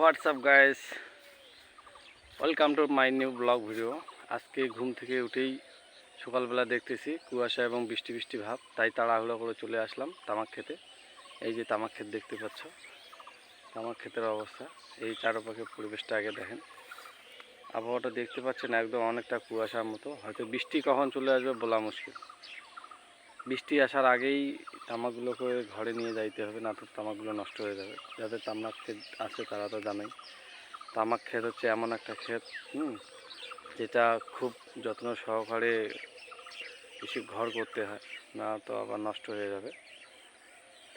WhatsApp guys welcome to my new blog video আজকে ঘুম থেকে উঠেই সকালবেলা দেখতেছি কুয়াশা এবং বৃষ্টি বৃষ্টি ভাব। তাই তাড়াহুড়ো করে চলে আসলাম তামাক খেতে। এই যে তামাক ক্ষেত দেখতে পাচ্ছ। তামাক ক্ষেতের অবস্থা। এই চারপাশের পরিবেশটা আগে দেখেন। আবহাওয়াটা দেখতে পাচ্ছেন একদম অনেকটা কুয়াশার মতো। হয়তো বৃষ্টি কখন চলে আসবে বলা মুশকিল। বৃষ্টি আসার আগেই তামাকগুলোকে ঘরে নিয়ে যাইতে হবে, না তো তামাকগুলো নষ্ট হয়ে যাবে। যাদের তামাক ক্ষেত আছে তারা তো জানেই। তামাক ক্ষেত হচ্ছে এমন একটা ক্ষেত, হুম, যেটা খুব যত্ন সহকারে বেশি ঘর করতে হয়, না তো আবার নষ্ট হয়ে যাবে।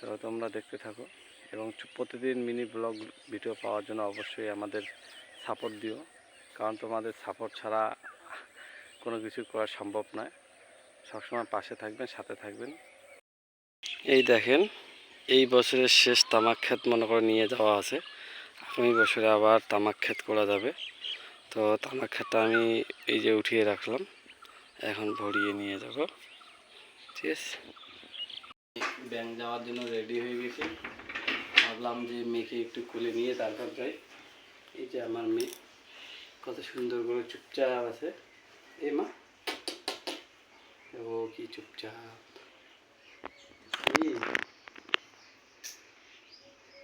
তো তোমরা দেখতে থাকো। এবং প্রতিদিন মিনি ব্লগ ভিডিও পাওয়ার জন্য অবশ্যই আমাদের সাপোর্ট দিও। কারণ তোমাদের সাপোর্ট ছাড়া কোনো কিছু করা সম্ভব নয়। সবসময় পাশে থাকবেন, সাথে থাকবেন। এই দেখেন, এই বছরের শেষ তামাক ক্ষেত মনে করে নিয়ে যাওয়া আছে। আগামী বছরে আবার তামাক ক্ষেত করা যাবে। তো তামাক ক্ষেতটা আমি এই যে উঠিয়ে রাখলাম, এখন ভরিয়ে নিয়ে যাব। ঠিক আছে? ব্যাংক যাওয়ার জন্য রেডি হয়ে গেছি। ভাবলাম যে মেয়েকে একটু খুলে নিয়ে তারপর যাই। এই যে আমার মেয়ে, কত সুন্দর করে চুপচাপ আছে। এই মা? ও কি চুপচাপ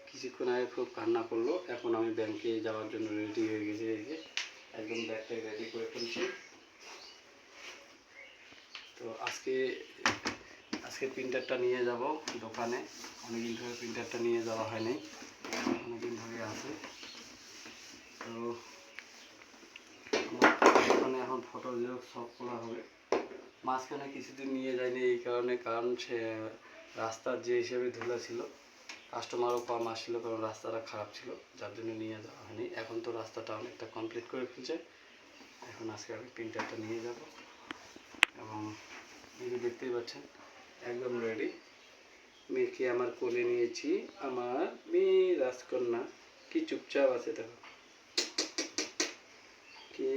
কিছুক্ষণ আগে খুব কান্না করল, এখন আমি ব্যাংকে যাওয়ার জন্য রেডি হয়ে গেছি এই যে একদম ব্যাগটা রেডি করে ফেলছি। তো আজকে আজকে প্রিন্টারটা নিয়ে যাব দোকানে। অনেকদিন ধরে প্রিন্টারটা নিয়ে যাওয়া হয়নি, অনেকদিন ধরে আছে। তো, আমার এখন ফটো জেরক্স সব করা হবে। মাঝখানে কিছুদিন নিয়ে যায়নি এই কারণে, কারণ সে রাস্তার যে হিসেবে ধুলা ছিল কাস্টমারও কম আসছিল কারণ রাস্তাটা খারাপ ছিল, যার জন্য নিয়ে যাওয়া হয়নি। এখন তো রাস্তাটা অনেকটা কমপ্লিট করে ফেলছে। এখন আজকে আমি প্রিন্টারটা নিয়ে যাব। এবং এই দেখতেই পাচ্ছেন, একদম রেডি মেয়েকে আমার কোলে নিয়েছি। আমার মেয়ে রাজকন্যা। কি চুপচাপ আছে দেখো। কে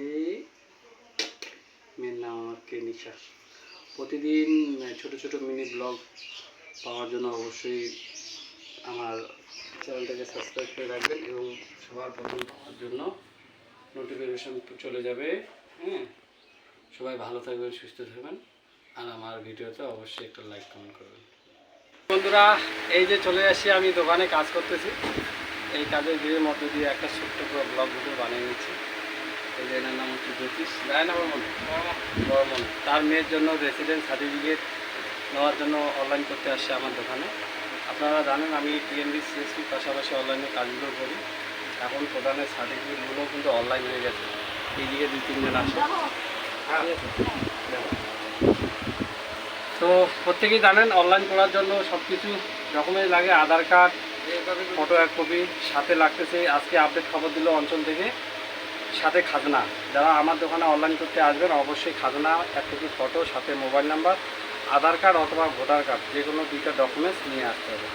মেয়ের নাম আমার কে নিশা প্রতিদিন ছোট ছোট মিনি ব্লগ পাওয়ার জন্য অবশ্যই আমার চ্যানেলটাকে সাবস্ক্রাইব করে রাখবেন এবং সবার প্রথম পাওয়ার জন্য নোটিফিকেশন চলে যাবে হ্যাঁ? সবাই ভালো থাকবেন, সুস্থ থাকবেন। আর আমার ভিডিওতে অবশ্যই একটা লাইক কমেন্ট করবেন। বন্ধুরা, এই যে চলে আসি আমি দোকানে কাজ করতেছি। এই কাজের ভিড়ের মধ্যে দিয়ে একটা ছোট্ট ব্লগ ভিডিও বানিয়ে নিচ্ছি। এই এনার নাম হচ্ছে জ্যোতিষ। রায় না বর্মন? বর্মন। তার মেয়ের জন্য রেসিডেন্ট সার্টিফিকেট নেওয়ার জন্য অনলাইন করতে আসছে আমার দোকানে। আপনারা জানেন আমি টিএনবি সিএসপির পাশাপাশি অনলাইনে কাজগুলো করি। এখন প্রধানের সার্টিফিকেটগুলো কিন্তু অনলাইন হয়ে গেছে। এইদিকে দুই তিনজন আসে? দেখো। তো প্রত্যেকেই জানেন অনলাইন করার জন্য সব কিছু ডকুমেন্ট লাগে আধার কার্ড ফটো এক কপি সাথে লাগতেছে। আজকে আপডেট খবর দিল অঞ্চল থেকে। সাথে খাজনা। যারা আমার দোকানে অনলাইন করতে আসবেন, অবশ্যই খাজনা, এক কেজি ফটো সাথে মোবাইল নাম্বার আধার কার্ড অথবা ভোটার কার্ড যে কোনো দুইটা ডকুমেন্টস নিয়ে আসতে হবে।